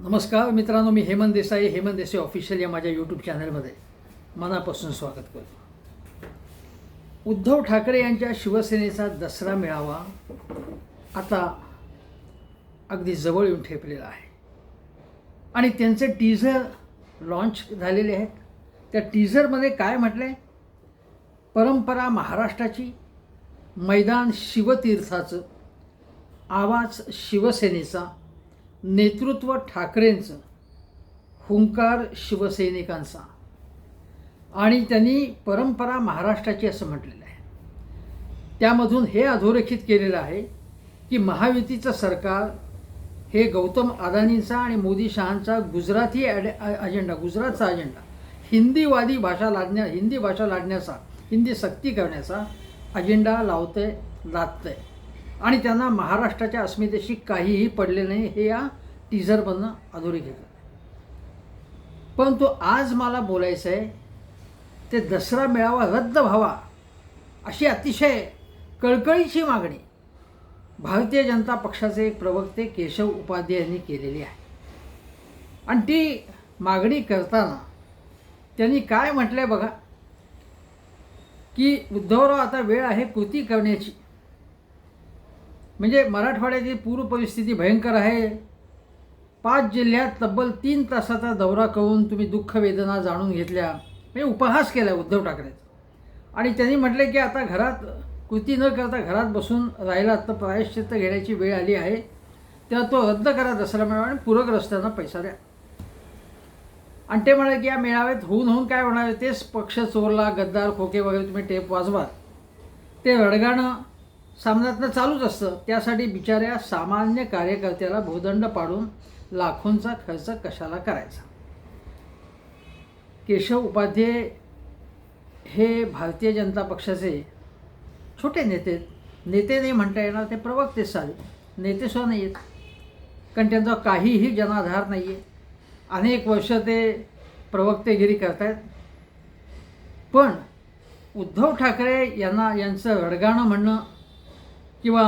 नमस्कार मित्रांनो मी हेमंत देसाई हेमंत देसाई ऑफिशियल या माझ्या यूट्यूब चॅनलमध्ये मनापासून स्वागत करतो. उद्धव ठाकरे यांच्या शिवसेनेचा दसरा मेळावा आता अगदी जवळ येऊन ठेपलेला आहे. आणि त्यांचे टीझर लॉन्च झालेले आहेत. त्या टीझरमध्ये काय म्हटलं परंपरा महाराष्ट्राची मैदान शिवतीर्थाचं आवाज शिवसेनेचा नेतृत्व ठाकरेंचं हुंकार शिवसैनिकांचा. आणि त्यांनी परंपरा महाराष्ट्राची असं म्हटलेलं आहे. त्यामधून हे अधोरेखित केलेलं आहे की महायुतीचं सरकार हे गौतम अदानींचा आणि मोदी शहांचा गुजराती ॲड अजेंडा गुजरातचा अजेंडा हिंदीवादी भाषा लादण्या हिंदी भाषा लाडण्याचा हिंदी सक्ती करण्याचा अजेंडा लावतंय लादतंय. आणि त्यांना महाराष्ट्राच्या अस्मितेशी काहीही पडले नाही हे या टीझरमधनं अधोरेखित परंतु आज मला बोलायचं आहे ते दसरा मेळावा रद्द व्हावा अशी अतिशय कळकळीची मागणी भारतीय जनता पक्षाचे एक प्रवक्ते केशव उपाध्याय यांनी केलेली आहे. आणि ती मागणी करताना त्यांनी काय म्हटलं आहे बघा की उद्धवराव आता वेळ आहे कृती करण्याची. म्हणजे मराठवाड्याची पूर परिस्थिती भयंकर आहे. पाच जिल्ह्यात तब्बल तीन तासाचा दौरा करून तुम्ही दुःख वेदना जाणून घेतल्या. म्हणजे उपहास केला उद्धव ठाकरेचा आणि त्यांनी म्हटले की आता घरात कृती न करता घरात बसून राहिला तर प्रायश्चित्त घेण्याची वेळ आली आहे. तेव्हा तो रद्द करा दसरा मेळावा आणि पूरग्रस्तांना पैसा द्या. आणि ते म्हणाले की या मेळाव्यात होऊन होऊन काय होणार तेच पक्ष चोरला गद्दार खोके वगैरे तुम्ही टेप वाजवा. ते रडगाणं सामन्यातनं चालूच असतं. त्यासाठी बिचाऱ्या सामान्य कार्यकर्त्याला भूदंड पाडून लाखोंचा खर्च कशाला करायचा? केशव उपाध्ये हे भारतीय जनता पक्षाचे छोटे नेते नेते नाही म्हणता येणार ते प्रवक्ते साले नेतेसुद्धा नाही आहेत कारण त्यांचा काहीही जनाधार नाही आहे अनेक वर्ष ते प्रवक्तेगिरी करतायत. पण उद्धव ठाकरे यांना यांचं रडगाणं म्हणणं किंवा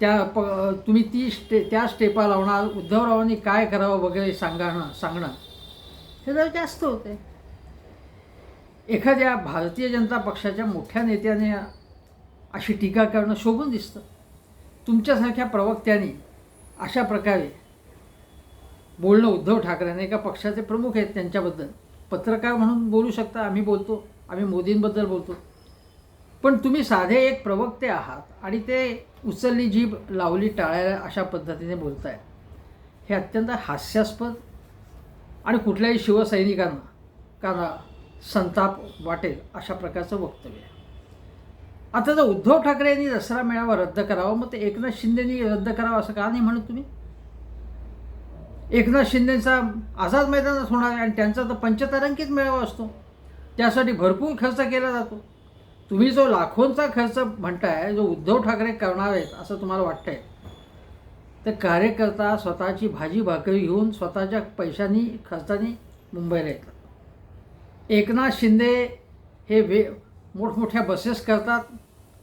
त्या प तुम्ही ती स्टे त्या स्टेपा लावणार उद्धवरावांनी काय करावं वगैरे सांगणं सांगणं हे जरा जास्त होते एखाद्या भारतीय जनता पक्षाच्या मोठ्या नेत्याने अशी टीका करणं शोभून दिसतं. तुमच्यासारख्या प्रवक्त्यांनी अशा प्रकारे बोलणं उद्धव ठाकरेंनी एका पक्षाचे प्रमुख आहेत त्यांच्याबद्दल. पत्रकार म्हणून बोलू शकता आम्ही बोलतो आम्ही मोदींबद्दल बोलतो. पण तुम्ही साधे एक प्रवक्ते आहात आणि ते उचलली जीभ लावली टाळायला अशा पद्धतीने बोलताय हे अत्यंत हास्यास्पद आणि कुठल्याही शिवसैनिकांना काना संताप वाटेल अशा प्रकारचं वक्तव्य आहे. आता जर उद्धव ठाकरे यांनी दसरा मेळावा रद्द करावा मग ते एकनाथ शिंदेनी रद्द करावा असं का नाही म्हणत तुम्ही? एकनाथ शिंदेचा आझाद मैदानात होणार आहे आणि त्यांचा तर पंचतारांकित मेळावा असतो. त्यासाठी भरपूर खर्च केला जातो. तुम्ही जो लाखोंचा खर्च म्हणताय जो उद्धव ठाकरे करणार आहेत असं तुम्हाला वाटतंय? तर कार्यकर्ता स्वतःची भाजी भाकरी घेऊन स्वतःच्या पैशांनी खर्चानी मुंबईला येतात. एकनाथ शिंदे हे वे मोठमोठ्या बसेस करतात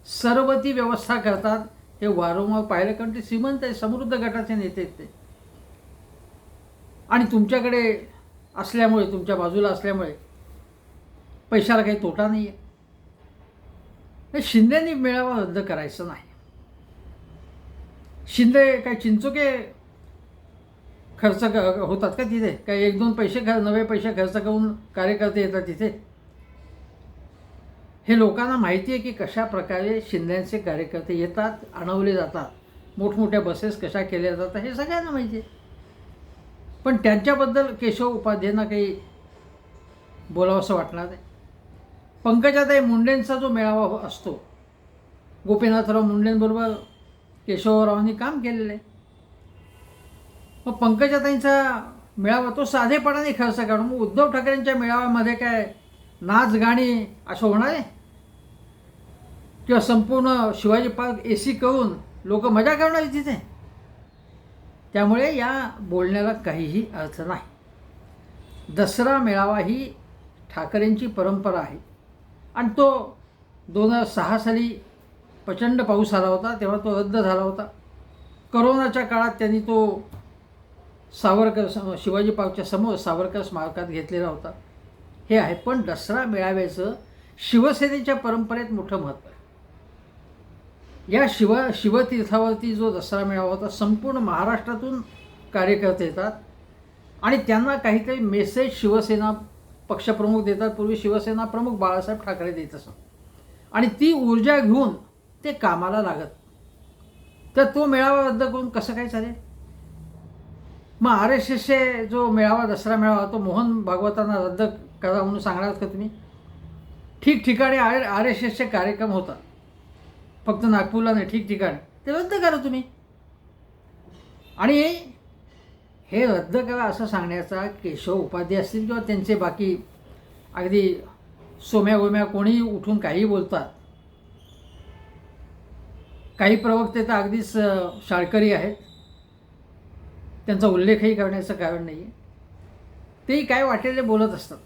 सर्व ती व्यवस्था करतात हे वारंवार पाहिलं कारण ते श्रीमंत आहे समृद्ध गटाचे नेते ते. आणि तुमच्याकडे असल्यामुळे तुमच्या बाजूला असल्यामुळे पैशाला काही तोटा नाही आहे शिंदेनी मेळावा रद्द करायचं नाही. शिंदे काय चिंचोके खर्च क होतात का तिथे? काय एक दोन पैसे खर नवे पैसे खर्च करून कार्यकर्ते येतात तिथे? हे लोकांना माहिती आहे की कशा प्रकारे शिंद्यांचे कार्यकर्ते येतात आणवले जातात मोठमोठ्या बसेस कशा केल्या जातात हे सगळ्यांना माहिती आहे. पण त्यांच्याबद्दल केशव उपाध्यायांना काही बोलावंसं वाटणार नाही. पंकजाताई मुंडेंचा जो मेळावा असतो गोपीनाथराव मुंडेंबरोबर केशवरावांनी काम केलेलं आहे. मग पंकजाताईंचा मेळावा तो साधेपणाने खर्च काढून मग उद्धव ठाकरेंच्या मेळाव्यामध्ये काय नाच गाणी असं होणार आहे? किंवा संपूर्ण शिवाजी पार्क ए सी करून लोक मजा करणार तिथे? त्यामुळे या बोलण्याला काहीही अर्थ नाही. दसरा मेळावा ही ठाकरेंची परंपरा आहे. आणि तो दोन हजार सहा साली प्रचंड पाऊस आला होता तेव्हा तो रद्द झाला होता. करोनाच्या काळात त्यांनी तो सावरकर शिवाजी पार्कच्या समोर सावरकर स्मारकात घेतलेला होता. हे आहे पण दसरा मेळाव्याचं शिवसेनेच्या परंपरेत मोठं महत्त्व आहे. या शिव शिवतीर्थावरती जो दसरा मेळावा होता संपूर्ण महाराष्ट्रातून कार्यकर्ते येतात आणि त्यांना काहीतरी मेसेज शिवसेना पक्षप्रमुख देतात पूर्वी शिवसेना प्रमुख बाळासाहेब ठाकरे देत असत. आणि ती ऊर्जा घेऊन ते कामाला लागत. तर तो मेळावा रद्द करून कसं काय चालेल? मग आर एस एसचे जो मेळावा दसरा मेळावा तो मोहन भागवतांना रद्द करा म्हणून सांगणार का तुम्ही? ठिकठिकाणी आर आर एस एसचे कार्यक्रम होतात. फक्त नागपूरला नाही ठिकठिकाणी ते रद्द करा तुम्ही. आणि हे रद्द करा असं सांगण्याचा केशव उपाध्याय असतील किंवा त्यांचे बाकी अगदी सोम्या गोम्या कोणीही उठून काही बोलतात. काही प्रवक्ते तर अगदीच शाळकरी आहेत. त्यांचा उल्लेखही करण्याचं कारण नाही आहे तेही काय वाटेल ते बोलत असतात.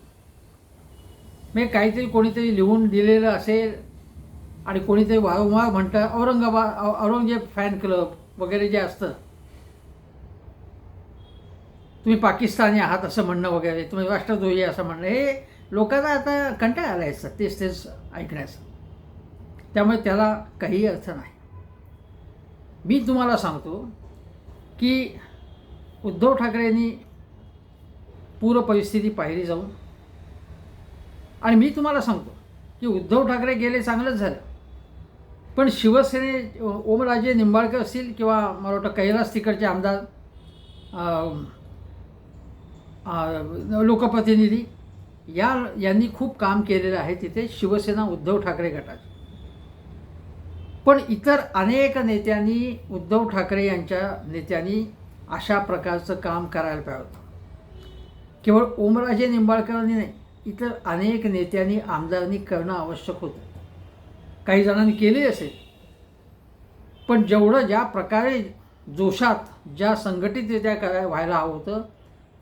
मी काहीतरी कोणीतरी लिहून दिलेलं असेल आणि कोणीतरी वारंवार म्हणतं औरंगाबाद औरंगजेब फॅन क्लब वगैरे जे असतं तुम्ही पाकिस्तानी आहात असं म्हणणं वगैरे तुम्ही राष्ट्रद्रोही असं म्हणणं हे लोकांना आता कंटाळा आला आहे तेच तेच ऐकण्याचं. त्यामुळे त्याला काही अर्थ नाही. मी तुम्हाला सांगतो की उद्धव ठाकरेंनी पूर परिस्थिती पाहिली जाऊन आणि मी तुम्हाला सांगतो की उद्धव ठाकरे गेले चांगलंच झालं. पण शिवसेने ओमराजे निंबाळकर असतील किंवा मला वाटतं कैलास तिकडचे आमदार लोकप्रतिनिधी या यांनी खूप काम केलेलं आहे तिथे शिवसेना उद्धव ठाकरे गटाचे. पण इतर अनेक नेत्यांनी उद्धव ठाकरे यांच्या नेत्यांनी अशा प्रकारचं काम करायला पाहिजे होतं. केवळ ओमराजे निंबाळकरांनी नाही इतर अनेक नेत्यांनी आमदारांनी करणं आवश्यक होतं. काही जणांनी केले असेल. पण जेवढं ज्या प्रकारे जोशात ज्या संघटितरित्या कराय व्हायला हवं होतं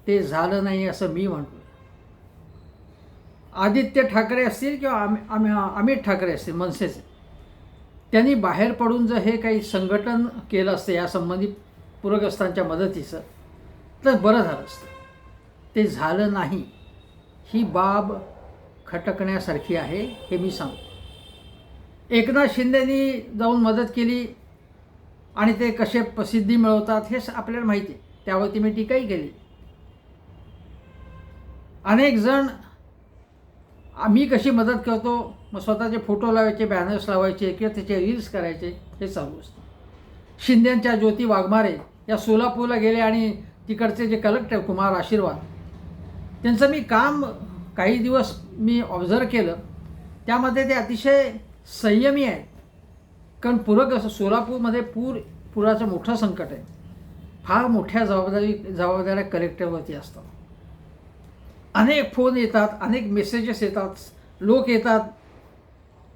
ते झालं नाही असं मी म्हणतो. आदित्य ठाकरे असतील किंवा आम्ही अमित ठाकरे असतील मनसेचे त्यांनी बाहेर पडून जर हे काही संघटन केलं असतं यासंबंधी पूरग्रस्तांच्या मदतीचं तर बरं झालं असतं. ते झालं नाही. ही बाब खटकण्यासारखी आहे हे मी सांगतो. एकनाथ शिंदेनी जाऊन मदत केली आणि ते कसे प्रसिद्धी मिळवतात हे आपल्याला माहिती आहे. त्यावरती मी टीकाही केली. अनेक जण आम्ही कशी मदत करतो? मग स्वतःचे फोटो लावायचे बॅनर्स लावायचे किंवा त्याचे रील्स करायचे हे चालू असतं. शिंदेंच्या ज्योती वाघमारे या सोलापूरला गेले आणि तिकडचे जे कलेक्टर कुमार आशीर्वाद त्यांचं मी काम काही दिवस मी ऑब्झर्व केलं. त्यामध्ये ते अतिशय संयमी आहेत. कारण पूरक सोलापूरमध्ये पूर पुराचं मोठं संकट आहे. फार मोठ्या जबाबदारी जबाबदाऱ्या कलेक्टरवरती असतात. अनेक फोन येतात अनेक मेसेजेस येतात. लोक येतात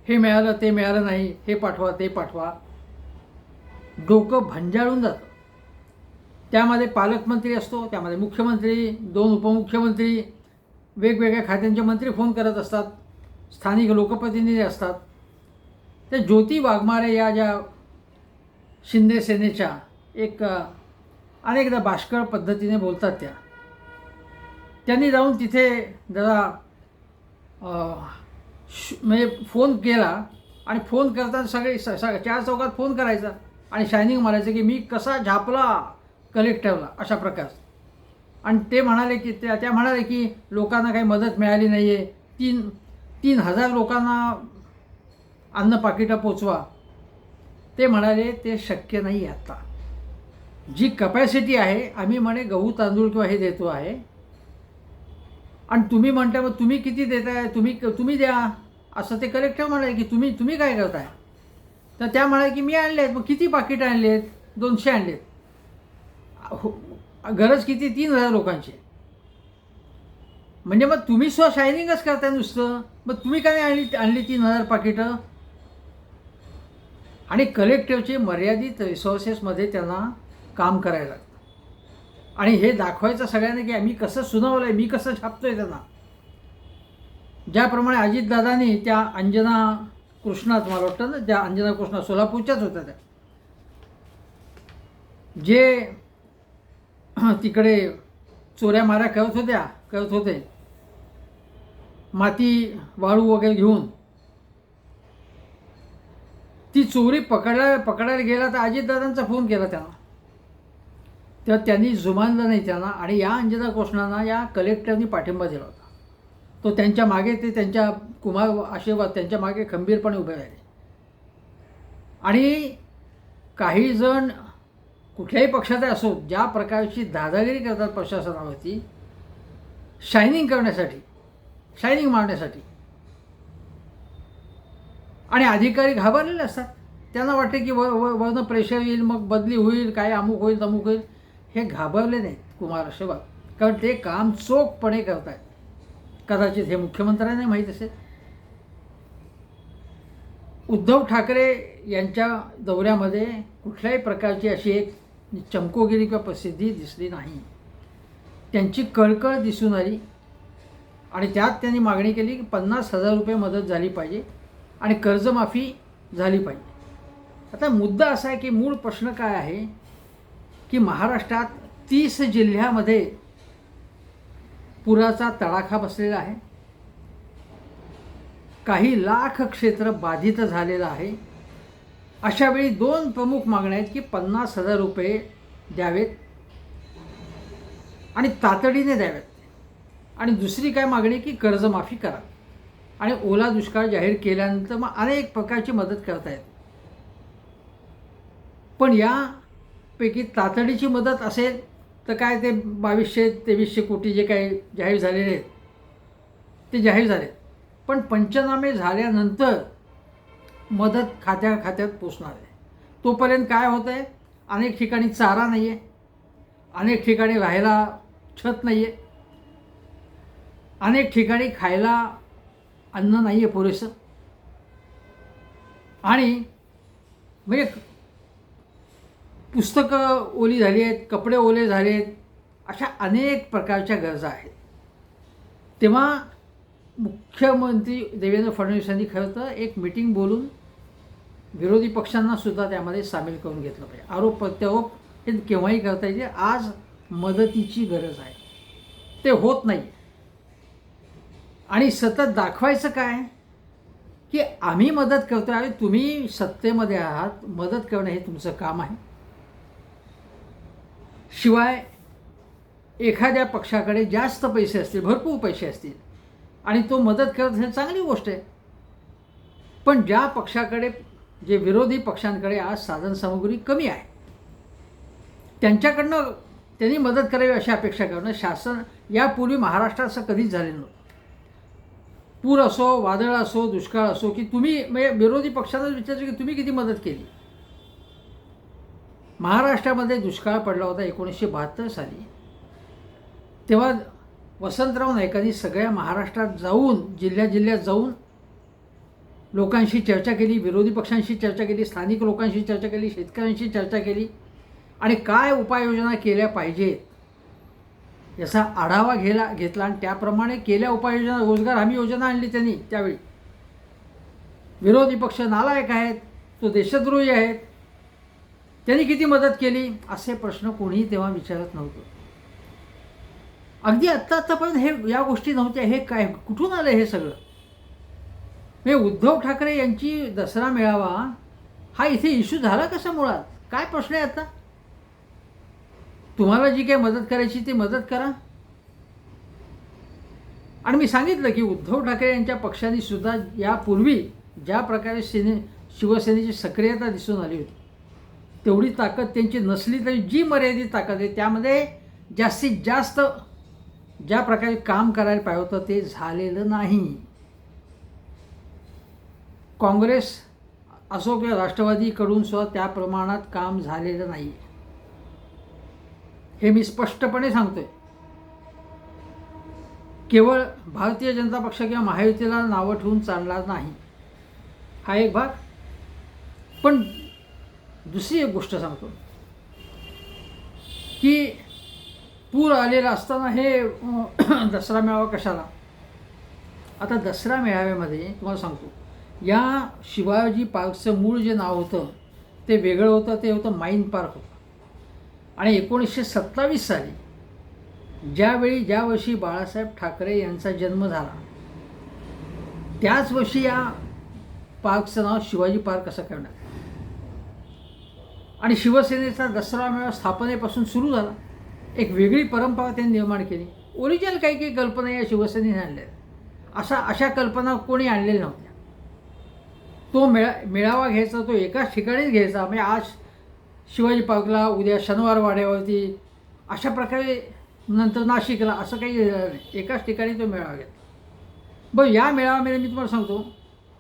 हे मिळालं ते मिळालं नाही हे पाठवा ते पाठवा. डोकं भंजाळून जातं. त्यामध्ये पालकमंत्री असतो त्यामध्ये मुख्यमंत्री दोन उपमुख्यमंत्री वेगवेगळ्या खात्यांचे मंत्री फोन करत असतात. स्थानिक लोकप्रतिनिधी असतात. त्या ज्योती वाघमारे या ज्या शिंदे सेनेच्या एक अनेकदा बाष्कळ पद्धतीने बोलतात त्या. त्यांनी जाऊन तिथे जरा श- म्हणजे फोन केला आणि फोन करताना सगळे स चार चौकात फोन करायचा आणि शायनिंग मारायचं की मी कसा झापला कलेक्टरला अशा प्रकार. आणि ते म्हणाले की त्या त्या म्हणाले की लोकांना काही मदत मिळाली नाही आहे तीन तीन हजार लोकांना अन्न पाकिटं पोचवा. ते म्हणाले ते शक्य नाही आता. आत्ता जी कपॅसिटी आहे आम्ही म्हणे गहू तांदूळ किंवा हे देतो आहे आणि तुम्ही म्हणता मग तुम्ही किती देताय? तुम्ही तुम्ही द्या. असं ते कलेक्टर म्हणाले की तुम्ही तुम्ही काय करताय? तर त्या म्हणाले की मी आणले आहेत मग किती पाकिट आणले आहेत दोनशे आणलेत. हो गरज किती? तीन हजार लोकांची. म्हणजे मग तुम्ही स्व शायनिंगच करताय नुसतं. मग तुम्ही काय आणली आणली तीन हजार पाकिटं? आणि कलेक्टिव्हचे मर्यादित रिसोर्सेसमध्ये त्यांना काम करायला लागतं. आणि हे दाखवायचं सगळ्यांना की आम्ही कसं सुनावलं आहे मी कसं छापतोय त्यांना. ज्याप्रमाणे अजितदादांनी त्या अंजना कृष्णात मला वाटतं ना त्या अंजना कृष्णा सोलापूरच्याच होत्या त्या. जे तिकडे चोऱ्या माऱ्या करत होत्या करत होते. माती वाळू वगैरे घेऊन. ती चोरी पकडायला पकडायला गेला तर अजितदादांचा फोन केला त्यांना. तेव्हा त्यांनी जुमानलं नाही त्यांना आणि या अंजना घोषणांना या कलेक्टरनी पाठिंबा दिला होता. तो त्यांच्या मागे ते त्यांच्या कुमार आशीर्वाद त्यांच्या मागे खंबीरपणे उभे राहिले. आणि काही जण कुठल्याही पक्षाचे असो ज्या प्रकारची दादागिरी करतात प्रशासनावरती शायनिंग करण्यासाठी शायनिंग मारण्यासाठी. आणि अधिकारी घाबरलेले असतात. त्यांना वाटते की व वरनं प्रेशर येईल मग बदली होईल काय अमुक होईल तमुक होईल. हे घाबरले नाहीत कुमार कारण ते काम चोखपणे करत आहेत कदाचित हे मुख्यमंत्र्यांना माहीत असेल. उद्धव ठाकरे यांच्या दौऱ्यामध्ये कुठल्याही प्रकारची अशी एक चमकोगिरी किंवा प्रसिद्धी दिसली नाही. त्यांची कळकळ दिसून आली. आणि त्यात त्यांनी मागणी केली की पन्नास हजार रुपये मदत झाली पाहिजे आणि कर्जमाफी झाली पाहिजे. आता मुद्दा असा आहे की मूळ प्रश्न काय आहे? की महाराष्ट्रात तीस जिल्ह्यामध्ये पुराचा तडाखा बसलेला आहे. काही लाख क्षेत्र बाधित झालेलं आहे. अशावेळी दोन प्रमुख मागण्या आहेत की पन्नास हजार रुपये द्यावेत आणि तातडीने द्यावेत. आणि दुसरी काय मागणी की कर्जमाफी करा. आणि ओला दुष्काळ जाहीर केल्यानंतर मग अनेक प्रकारची मदत करतायत. पण या पैकी तातडीची मदत असेल तर काय ते बावीसशे तेवीसशे कोटी जे काही जाहीर झालेले आहेत ते जाहीर झाले पण पंचनामे झाल्यानंतर मदत खात्या खात्यात पोचणार आहे. तोपर्यंत काय होतं आहे अनेक ठिकाणी चारा नाही आहे अनेक ठिकाणी राहायला छत नाही आहे अनेक ठिकाणी खायला अन्न नाही आहे पुरेसं. आणि म्हणजे पुस्तकं ओली झाली आहेत कपडे ओले झाले आहेत अशा अनेक प्रकारच्या गरजा आहेत. तेव्हा मुख्यमंत्री देवेंद्र फडणवीस यांनी खरं तर एक मिटिंग बोलून विरोधी पक्षांना सुद्धा त्यामध्ये सामील करून घेतलं पाहिजे. आरोप प्रत्यारोप हे केव्हाही करता येईल आज मदतीची गरज आहे. ते होत नाही. आणि सतत दाखवायचं काय? की आम्ही मदत करतो आहे तुम्ही सत्तेमध्ये आहात मदत करणं हे तुमचं काम आहे. शिवाय एखाद्या पक्षाकडे जास्त पैसे असतील भरपूर पैसे असतील आणि तो मदत करत असेल चांगली गोष्ट आहे. पण ज्या पक्षाकडे जे विरोधी पक्षांकडे आज साधनसामुग्री कमी आहे त्यांच्याकडनं त्यांनी मदत करावी अशी अपेक्षा करणं शासन यापूर्वी महाराष्ट्रात असं कधीच झालेलं नव्हतं. पूर असो वादळ असो दुष्काळ असो की तुम्ही म्हणजे विरोधी पक्षांनाच विचारतो की तुम्ही किती मदत केली? महाराष्ट्रामध्ये दुष्काळ पडला होता एकोणीसशे बहात्तर साली. तेव्हा वसंतराव नाईकांनी सगळ्या महाराष्ट्रात जाऊन जिल्ह्या जिल्ह्यात जाऊन लोकांशी चर्चा केली विरोधी पक्षांशी चर्चा केली स्थानिक लोकांशी चर्चा केली शेतकऱ्यांशी चर्चा केली आणि काय उपाययोजना केल्या पाहिजेत याचा आढावा घेला घेतला आणि त्याप्रमाणे केल्या उपाययोजना रोजगार हमी योजना आणली त्यांनी त्यावेळी. विरोधी पक्ष नालायक आहेत तो देशद्रोही आहेत त्यांनी किती मदत केली? असे प्रश्न कोणीही तेव्हा विचारत नव्हतं. अगदी आत्ता आत्तापर्यंत हे या गोष्टी नव्हत्या. हे काय कुठून आलं हे सगळं? म्हणजे उद्धव ठाकरे यांची दसरा मेळावा हा इथे इश्यू झाला कसा मुळात? काय प्रश्न आहे आता? तुम्हाला जी काही मदत करायची ती मदत करा. आणि मी सांगितलं की उद्धव ठाकरे यांच्या पक्षाने सुद्धा यापूर्वी ज्या प्रकारे सेने शिवसेनेची सक्रियता दिसून आली होती. तेवढी ताकद त्यांची नसली तरी जी मर्यादित ताकद आहे त्यामध्ये जास्तीत जास्त ज्या प्रकारे काम करायला पाहिजे होतं ते झालेलं नाही. काँग्रेस असो किंवा राष्ट्रवादीकडून सुद्धा त्या प्रमाणात काम झालेलं नाही. हे मी स्पष्टपणे सांगतोय. केवळ भारतीय जनता पक्ष किंवा महायुतीला नावं ठेवून चालणार नाही. हा एक भाग. पण दुसरी एक गोष्ट सांगतो. की पूर आलेला असताना हे दसरा मेळावा कशाला? आता दसरा मेळाव्यामध्ये तुम्हाला सांगतो. या शिवाजी पार्कचं मूळ जे नाव होतं ते वेगळं होतं ते होतं माईन पार्क होतं. आणि एकोणीसशे सत्तावीस साली ज्यावेळी ज्या वर्षी बाळासाहेब ठाकरे यांचा जन्म झाला त्याच वर्षी या पार्कचं नाव शिवाजी पार्क असं करण्यात आणि शिवसेनेचा दसरा मेळा स्थापनेपासून सुरू झाला. एक वेगळी परंपरा त्यांनी निर्माण केली. ओरिजिनल काही काही कल्पना या शिवसेनेने आणल्या अशा अशा कल्पना कोणी आणलेल्या नव्हत्या. तो मेळा मेळावा घ्यायचा तो एकाच ठिकाणीच घ्यायचा. म्हणजे आज शिवाजी पार्कला उद्या शनिवार वाड्यावरती अशा प्रकारे नंतर नाशिकला असं काही एकाच ठिकाणी तो मेळावा घेतला. बरं या मेळाव्यामध्ये मी तुम्हाला सांगतो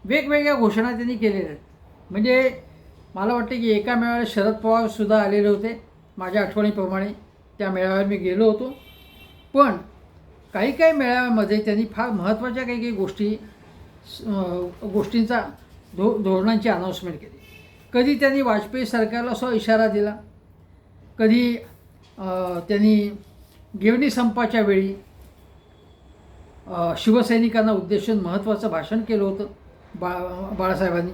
वेगवेगळ्या घोषणा त्यांनी केलेल्या आहेत. म्हणजे मला वाटतं की एका मेळाव्याला शरद पवारसुद्धा आलेले होते माझ्या आठवणीप्रमाणे. त्या मेळाव्यात मी गेलो होतो. पण काही काही मेळाव्यामध्ये त्यांनी फार महत्त्वाच्या काही काही गोष्टी गोष्टींचा धो धोरणांची अनाऊन्समेंट केली. कधी त्यांनी वाजपेयी सरकारला स्व इशारा दिला. कधी त्यांनी गिरणी संपाच्या वेळी शिवसैनिकांना उद्देशून महत्त्वाचं भाषण केलं होतं बा बाळासाहेबांनी.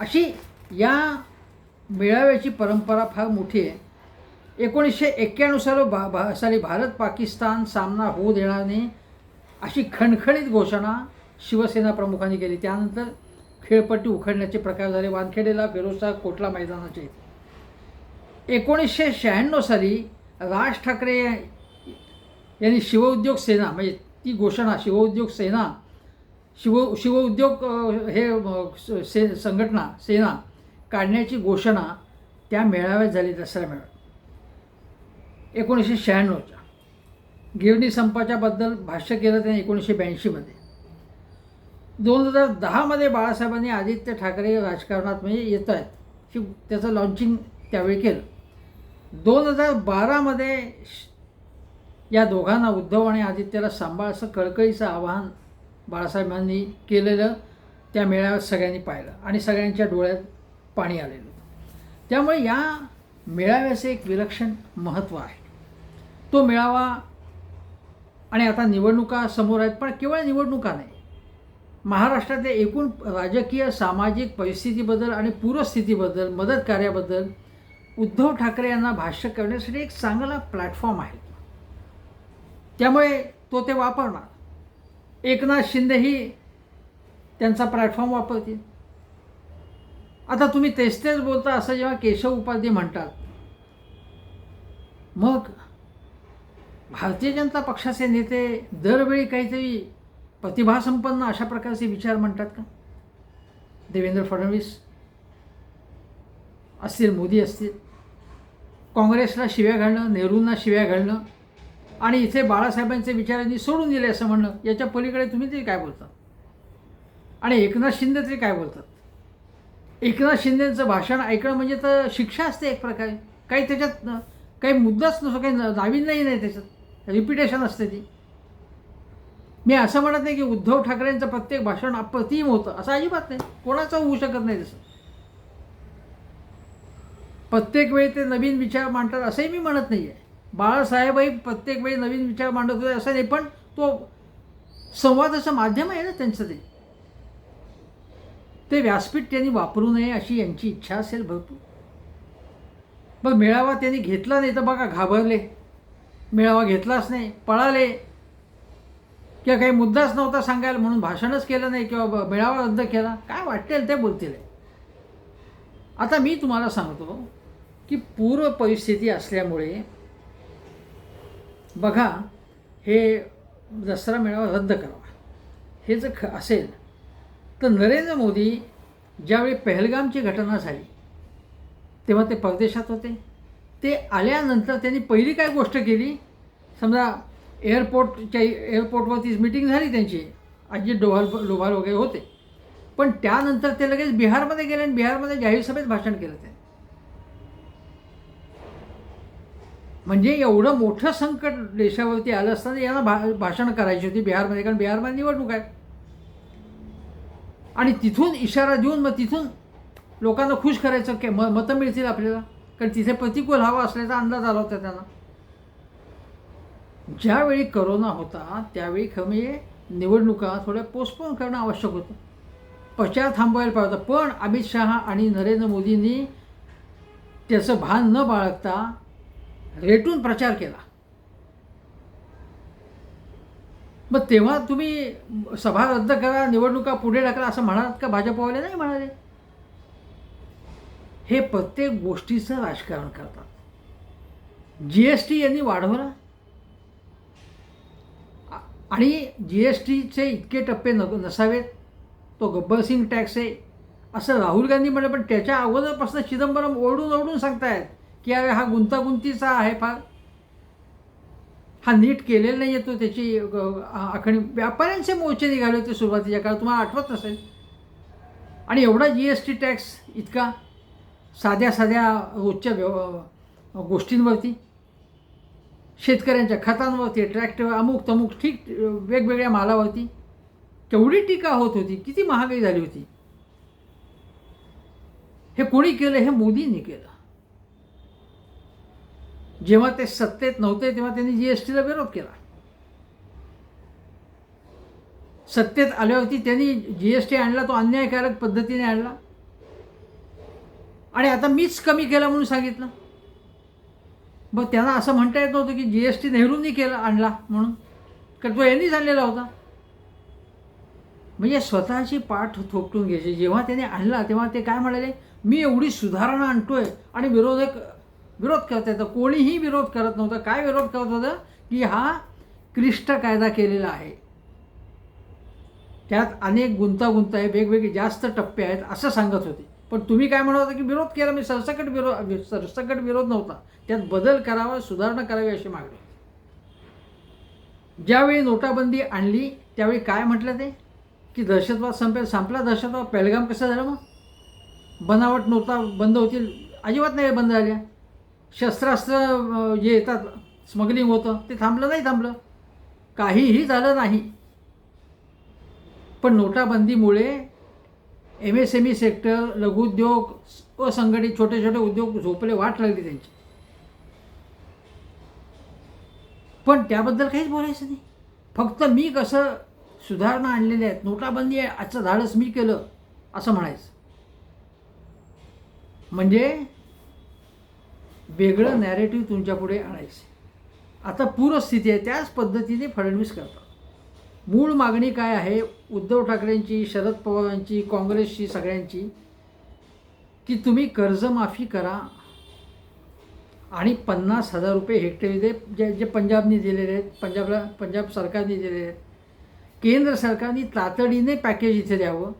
अशी या मेळाव्याची परंपरा फार मोठी आहे. एकोणीसशे एक्क्याण्णव साल भा भा साली भारत पाकिस्तान सामना होऊ देणार नाही अशी खणखणीत घोषणा शिवसेना प्रमुखांनी केली. त्यानंतर खेळपट्टी उखडण्याचे प्रकार झाले. वानखेडेला फिरोजचा कोटला मैदानाचे. एकोणीसशे शहाण्णव साली राज ठाकरे यांनी शिवउद्योग सेना म्हणजे ती घोषणा शिवउद्योग सेना शिव शिवउद्योग हे से संघटना सेना काढण्याची घोषणा त्या मेळाव्यात झाली दसरा मेळाव्यात एकोणीसशे शहाण्णवच्या. गिरणी संपाच्याबद्दल भाष्य केलं त्याने एकोणीसशे ब्याऐंशीमध्ये. दोन हजार दहामध्ये बाळासाहेबांनी आदित्य ठाकरे राजकारणात म्हणजे येत आहेत की त्याचं लॉन्चिंग त्यावेळी केलं. दोन हजार बारामध्ये या दोघांना उद्धव आणि आदित्यला सांभाळ असं कळकळीचं आवाहन बाळासाहेबांनी केलेलं त्या मेळाव्यात सगळ्यांनी पाहिलं. आणि सगळ्यांच्या डोळ्यात पाणी आलेलं. त्यामुळे या मेळाव्याचं एक विलक्षण महत्त्व आहे. तो मेळावा आणि आता निवडणुका समोर आहेत पण केवळ निवडणुका नाही. महाराष्ट्रातल्या एकूण राजकीय सामाजिक परिस्थितीबद्दल आणि पूरस्थितीबद्दल मदत कार्याबद्दल उद्धव ठाकरे यांना भाष्य करण्यासाठी एक चांगला प्लॅटफॉर्म आहे. त्यामुळे तो ते वापरणार. एकनाथ शिंदेही त्यांचा प्लॅटफॉर्म वापरतील. आता तुम्ही तेच तेच बोलता असं जेव्हा केशव उपाध्ये म्हणतात. मग भारतीय जनता पक्षाचे नेते दरवेळी काहीतरी प्रतिभासंपन्न अशा प्रकारचे विचार म्हणतात का? देवेंद्र फडणवीस असतील मोदी असतील काँग्रेसला शिव्या घालणं नेहरूंना शिव्या घालणं आणि इथे बाळासाहेबांचे विचारांनी सोडून दिले असं म्हणणं याच्या पलीकडे तुम्ही तरी काय बोलता? आणि एकनाथ शिंदे तरी काय बोलतात? एकनाथ शिंदेचं भाषण ऐकणं म्हणजे तर शिक्षा असते एक प्रकारे. काही त्याच्यात काही मुद्दाच नसतो काही नाविन्यही नाही त्याच्यात. रिपिटेशन असते ती. मी असं म्हणत नाही की उद्धव ठाकरेंचं प्रत्येक भाषण अप्रतिम होतं असं अजिबात नाही. कोणाचं होऊ शकत नाही तसं. प्रत्येक वेळी ते नवीन विचार मांडतात असंही मी म्हणत नाही आहे बाळासाहेबही प्रत्येक वेळी नवीन विचार मांडत होते असं नाही पण तो संवादाचं माध्यम आहे ना त्यांचं ते. ते व्यासपीठ त्यांनी वापरू नये अशी यांची इच्छा असेल भरपूर. मग मेळावा त्यांनी घेतला नाही तर बघा घाबरले. मेळावा घेतलाच नाही पळाले. किंवा काही मुद्दाच नव्हता सांगायला म्हणून भाषणच केलं नाही किंवा मेळावा रद्द केला. काय वाटेल ते बोलतील. आता मी तुम्हाला सांगतो की पूर्व परिस्थिती असल्यामुळे बघा हे दसरा मेळावा रद्द करावा. हे जर ख असेल तर नरेंद्र मोदी ज्यावेळी पहलगामची घटना झाली तेव्हा ते परदेशात होते. ते आल्यानंतर त्यांनी पहिली काय गोष्ट केली? समजा एअरपोर्टच्या एअरपोर्टवरतीच मिटिंग झाली त्यांची अजित डोभाल डोभाल वगैरे होते. पण त्यानंतर ते लगेच बिहारमध्ये गेले आणि बिहारमध्ये जाहीर सभेत भाषण केलं ते म्हणजे एवढं मोठं संकट देशावरती आलं असताना यांना भा भाषण करायची होती बिहारमध्ये कारण बिहारमध्ये निवडणूक आहे. आणि तिथून इशारा देऊन मग तिथून लोकांना खुश करायचं की म मतं मिळतील आपल्याला. कारण तिथे प्रतिकूल हवा असल्याचा अंदाज आला होता त्यांना. ज्यावेळी करोना होता त्यावेळी खमी निवडणुका थोड्या पोस्टपोन करणं आवश्यक होतं. प्रचार थांबवायला पाहिजे होता. पण अमित शहा आणि नरेंद्र मोदींनी त्याचं भान न बाळगता रेटून प्रचार केला. मग तेव्हा तुम्ही सभा रद्द करा निवडणुका पुढे ढकला असं म्हणालात का? भाजपवाले नाही म्हणाले. हे प्रत्येक गोष्टीचं राजकारण करतात. जी एस टी यांनी वाढवला. आणि जी एस टीचे इतके टप्पे न नसावेत. तो गब्बर सिंग टॅक्स. आहे असं राहुल गांधी म्हणे पण त्याच्या अगोदरपासून चिदंबरम ओरडून ओरडून सांगतायत की अरे हा गुंतागुंतीचा आहे फार. हा नीट केलेला नाही आहे तो त्याची आखणी व्यापाऱ्यांचे मोर्चे निघाले होते सुरुवातीच्या काळात तुम्हाला आठवत नसेल आणि एवढा जी एस टी टॅक्स इतका साध्या साध्या रोजच्या व्यव गोष्टींवरती शेतकऱ्यांच्या खतांवरती ट्रॅक्टर अमुक तमुक ठीक वेगवेगळ्या मालावरती केवढी टीका होत होती किती महागाई झाली होती? हे कोणी केलं? हे मोदींनी केलं. जेव्हा ते सत्तेत नव्हते तेव्हा त्यांनी जी एस टीला विरोध केला. सत्तेत आल्यावरती त्यांनी जी एस टी आणला तो अन्यायकारक पद्धतीने आणला. आणि आता मीच कमी केला म्हणून सांगितलं. मग त्यांना असं म्हणता येत नव्हतं की जी एस टी नेहरूंनी केला आणला म्हणून. कारण तो यांनीच आणलेला होता. म्हणजे स्वतःची पाठ थोपटून घ्यायची. जेव्हा त्याने आणला तेव्हा ते काय म्हणाले? मी एवढी सुधारणा आणतोय आणि विरोधक विरोध करता येतं कोणीही विरोध करत नव्हतं. काय विरोध करत होतं? की हा क्लिष्ट कायदा केलेला आहे. त्यात अनेक गुंतागुंत आहे वेगवेगळे जास्त टप्पे आहेत असं सांगत होते. पण तुम्ही काय म्हणत होता की विरोध केला? मी सरसकट विरोध सरसकट विरोध नव्हता. त्यात बदल करावा सुधारणा करावी अशी मागणी. ज्यावेळी नोटाबंदी आणली त्यावेळी काय म्हटलं ते? की दहशतवाद संपेल संपला दहशतवाद? पेलगाम कसं झालं मग? बनावट नोटा बंद होतील. अजिबात नाही बंद झाल्या. शस्त्रास्त्र जे येतात स्मगलिंग होतं ते थांबलं नाही थांबलं. काहीही झालं नाही. पण नोटाबंदीमुळे M S M E sector लघुउद्योग असंघटित छोटे छोटे उद्योग झोपले वाट लागली त्यांची. पण त्याबद्दल काहीच बोलायचं नाही. फक्त मी कसं सुधारणा आणलेल्या आहेत नोटाबंदी आहे आजचं धाडस मी केलं असं म्हणायचं. म्हणजे वेगळं नॅरेटिव्ह तुमच्यापुढे आणायचं. आता पूरस्थिती आहे त्याच पद्धतीने फडणवीस करतात. मूळ मागणी काय आहे? उद्धव ठाकरेंची शरद पवारांची काँग्रेसची सगळ्यांची की तुम्ही कर्जमाफी करा आणि पन्नास हजार रुपये हेक्टरी दे जे जे पंजाबनी दिलेले आहेत पंजाबला पंजाब सरकारने दिलेले आहेत. केंद्र सरकारने तातडीने पॅकेज इथे द्यावं.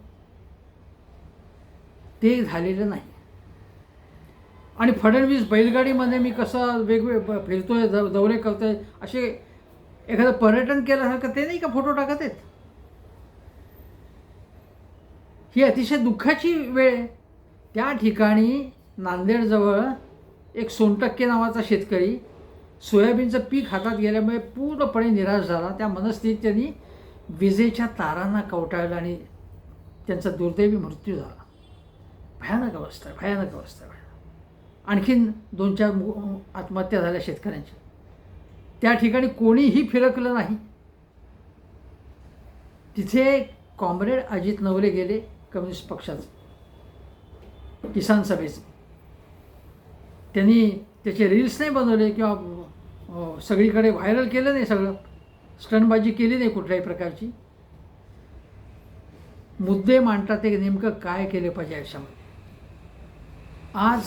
ते झालेलं नाही. आणि फडणवीस बैलगाडीमध्ये मी कसं वेगवेगळे फिरतो आहे द दौरे करतोय असे एखादं पर्यटन केल्यासारखं ते नाही का फोटो टाकत आहेत? ही अतिशय दुःखाची वेळ आहे. त्या ठिकाणी नांदेडजवळ एक सोनटक्के नावाचा शेतकरी सोयाबीनचं पीक हातात गेल्यामुळे पूर्णपणे निराश झाला. त्या मनस्थितीत त्यांनी विजेच्या तारांना कवटाळलं आणि त्यांचा दुर्दैवी मृत्यू झाला. भयानक अवस्था आहे भयानक अवस्था आहे. आणखीन दोन चार मु- आत्महत्या झाल्या शेतकऱ्यांच्या. त्या ठिकाणी कोणीही फिरकलं नाही. तिथे कॉम्रेड अजित नवले गेले कम्युनिस्ट पक्षाचं किसान सभेचं. त्यांनी त्याचे रील्स नाही बनवले किंवा सगळीकडे व्हायरल केलं नाही सगळं. स्टनबाजी केली नाही कुठल्याही प्रकारची. मुद्दे मांडतात ते नेमकं काय केले पाहिजे आयुष्यामध्ये? आज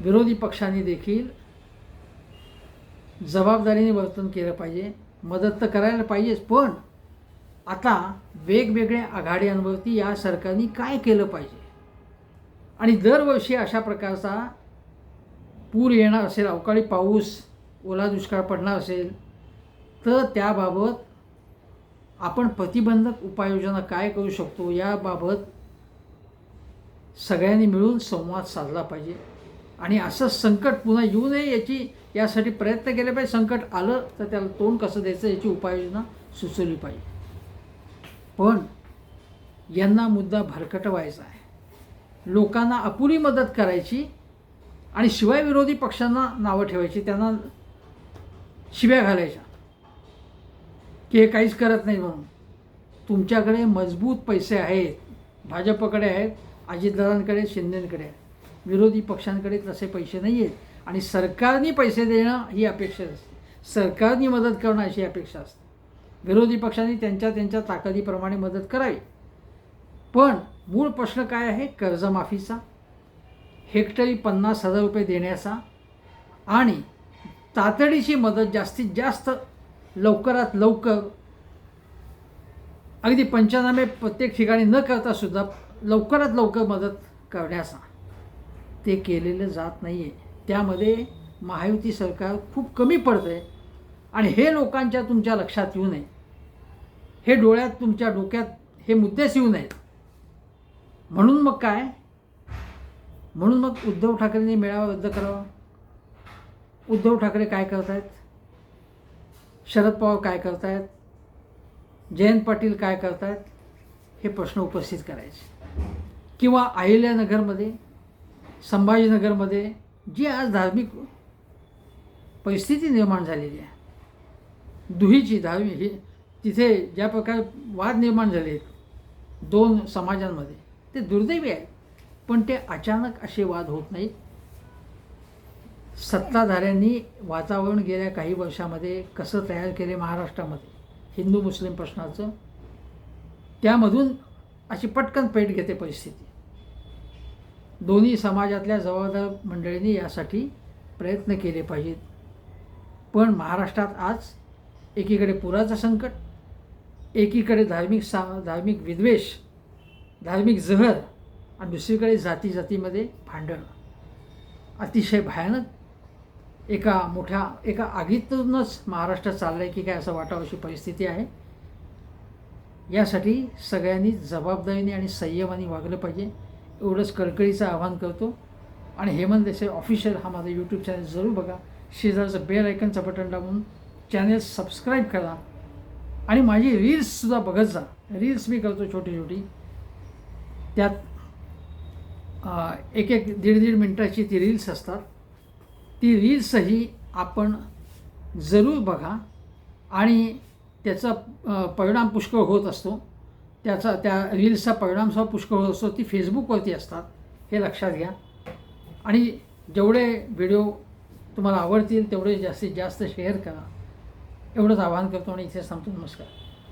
विरोधी पक्षांनी देखील जबाबदारीने वर्तन केलं पाहिजे. मदत तर करायला पाहिजेच पण आता वेगवेगळ्या आघाड्यांवरती या सरकारने काय केलं पाहिजे? आणि दरवर्षी अशा प्रकारचा पूर येणार असेल अवकाळी पाऊस ओला दुष्काळ पडणार असेल तर त्याबाबत आपण प्रतिबंधक उपाययोजना काय करू शकतो याबाबत सगळ्यांनी मिळून संवाद साधला पाहिजे. आणि असं संकट पुन्हा येऊ नये याची यासाठी प्रयत्न केले पाहिजे. संकट आलं तर त्याला तोंड कसं द्यायचं याची उपाययोजना सुचवली पाहिजे. पण यांना मुद्दा भरकटवायचा आहे. लोकांना अपुरी मदत करायची आणि शिवाय विरोधी पक्षांना नावं ठेवायची त्यांना शिव्या घालायच्या. की हे काहीच करत नाही म्हणून. तुमच्याकडे मजबूत पैसे आहेत. भाजपकडे आहेत अजितदादांकडे शिंदेकडे आहेत. विरोधी पक्षांकडे तसे पैसे नाही आहेत आणि सरकारने पैसे देणं ही अपेक्षा असते. सरकारने मदत करणं अशी अपेक्षा असते. विरोधी पक्षांनी त्यांच्या त्यांच्या ताकदीप्रमाणे मदत करावी. पण मूळ प्रश्न काय आहे? कर्जमाफीचा. हेक्टरी पन्नास हजार रुपये देण्याचा. आणि तातडीची मदत जास्तीत जास्त लवकरात लवकर अगदी पंचनामे प्रत्येक ठिकाणी न करता सुद्धा लवकरात लवकर मदत करण्याचा. ते केलेलं जात नाही आहे त्यामध्ये महायुती सरकार खूप कमी पडतं आहे आणि हे लोकांच्या तुमच्या लक्षात येऊ नये. हे डोळ्यात तुमच्या डोक्यात हे मुद्देच येऊ नयेत. म्हणून मग काय? म्हणून मग उद्धव ठाकरेंनी मेळावा रद्द करावा. उद्धव ठाकरे काय करतायत? शरद पवार काय करतायत? जयंत पाटील काय करतायत? हे प्रश्न उपस्थित करायचे. किंवा अहिल्यानगरमध्ये संभाजीनगरमध्ये जी आज धार्मिक परिस्थिती निर्माण झालेली आहे दुहीची धार्मिक ही तिथे ज्या प्रकारे वाद निर्माण झाले आहेत दोन समाजांमध्ये ते दुर्दैवी आहे पण ते अचानक असे वाद होत नाहीत. सत्ताधाऱ्यांनी वातावरण गेल्या काही वर्षामध्ये कसं तयार केले महाराष्ट्रामध्ये हिंदू मुस्लिम प्रश्नाचं त्यामधून अशी पटकन पेट घेते परिस्थिती. दोन्ही समाजातल्या जबाबदार मंडळींनी यासाठी प्रयत्न केले पाहिजेत. पण महाराष्ट्रात आज एकीकडे पुराचं संकट एकीकडे धार्मिक सा धार्मिक विद्वेष धार्मिक जहर आणि दुसरीकडे जाती जातीमध्ये भांडण. अतिशय भयानक एका मोठ्या एका आगीतूनच महाराष्ट्र चाललं आहे की काय असं वाटावं अशी परिस्थिती आहे. यासाठी सगळ्यांनी जबाबदारीने आणि संयमाने वागलं पाहिजे. एवढंच कळकळीचं आवाहन करतो. आणि हेमंत देसाई ऑफिशियल हा माझा यूट्यूब चॅनल जरूर बघा. शेजारचं बेल आयकनचं बटन दाबून चॅनल सबस्क्राईब करा. आणि माझी रील्ससुद्धा बघत जा. रील्स मी करतो छोटी छोटी. त्यात एक एक दीड दीड मिनटाची ती रील्स असतात. ती रील्सही आपण जरूर बघा. आणि त्याचा परिणाम पुष्कळ होत असतो. त्याचा त्या रील्सचा परिणाम सुद्धा पुष्कळ होत असतो. ती फेसबुकवरती असतात. हे लक्षात घ्या. आणि जेवढे व्हिडिओ तुम्हाला आवडतील तेवढे जास्तीत जास्त शेअर करा. एवढंच आवाहन करतो आणि इथे सांगतो नमस्कार.